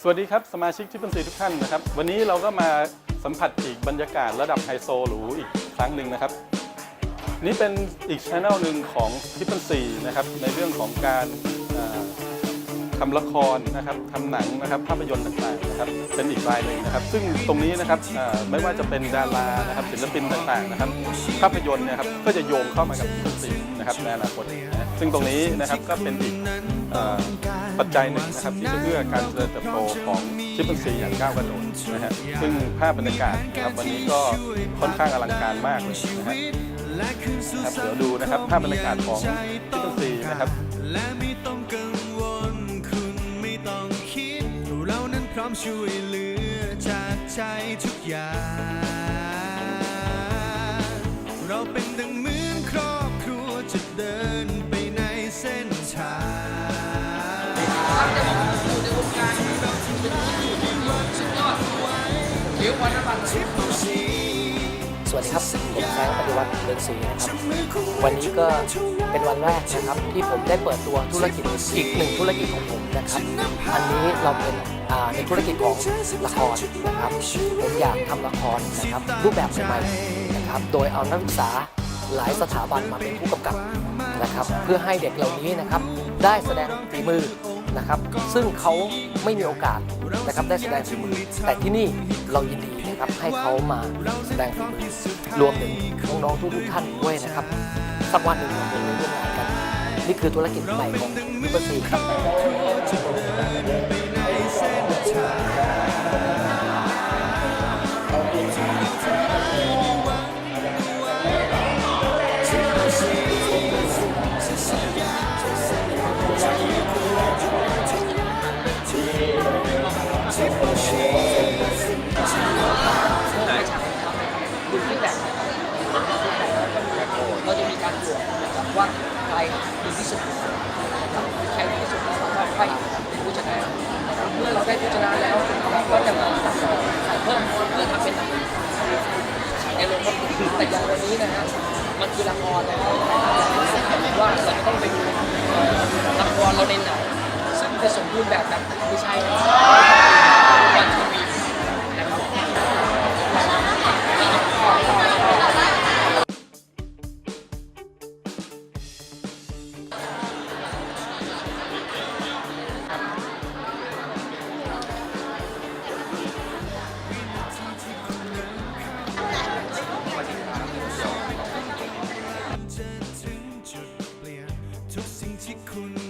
สวัสดีครับ สมาชิกที่เป็นสีทุกท่านนะครับ วันนี้เราก็มาสัมผัสอีกบรรยากาศระดับไฮโซหรูอีกครั้งหนึ่งนะครับ นี่เป็นอีกช่องหนึ่งของทิปเปิลซีนะครับในเรื่องของการ ทำละครนะครับทำหนังนะครับภาพยนตร์ต่างๆนะครับเป็นอีกรายหนึ่งนะครับ ซึ่งตรงนี้นะครับไม่ว่าจะเป็นดารานะครับศิลปินต่างๆนะครับภาพยนตร์นะครับก็จะโยงเข้ามากับทิปเปิลซีนะครับในอนาคตนะซึ่งตรงนี้นะครับก็เป็นอีกปัจจัยหนึ่งนะครับที่จะเพื่อการเจริญเติบโตของชิปเปิลซีอย่างก้าวกระโดดนะฮะซึ่งภาพบรรยากาศนะครับวันนี้ก็ค่อนข้างอลังการมากเลยนะฮะครับเดี๋ยวดูนะครับภาพบรรยากาศของที่ต้นซีนะครับ อมช่วยเหลือจากใจทุกอย่าง เราเป็นดังเหมือนครอบครัวจะเดิน วัสดีครับ ผมแฟรงปฏิวัติเรืองศรีนะครับ วันนี้ก็เป็นวันแรกนะครับ ที่ผมได้เปิดตัวธุรกิจอีกหนึ่งธุรกิจของผมนะครับ อันนี้เราเป็นในธุรกิจของละครนะครับ ผมอยากทำละครนะครับ รูปแบบใหม่ๆนะครับ โดยเอานักศึกษาหลายสถาบันมาเป็นผู้กำกับนะครับ เพื่อให้เด็กเหล่านี้นะครับ ได้แสดงฝีมือ นะครับ ซึ่งเขาไม่มีโอกาสนะครับได้แสดงฝีมือ แต่ที่นี่เรายินดีนะครับให้เขามาแสดงฝีมือรวมถึงน้องๆทุกๆท่านด้วยนะครับสักวันหนึ่งเราจะได้ร่วมงานกัน นี่คือธุรกิจใหม่ของลิเปอร์ซีครับ ว่าใครดีที่สุดใครดีที่สุดแล้วเราก็ค่อยเป็นผู้ชนะนะครับเมื่อเราได้ผู้ชนะแล้วเราก็จะมาตัดต่อถ่ายเพิ่มหรือทำเป็นหนังฉายในโรงภาพยนตร์แต่อย่างวันนี้นะฮะมันคือละครนะครับว่าเราต้องไปดูละครเราในหนังซึ่งจะสมบูรณ์แบบแบบไม่ใช่ ที่คุณ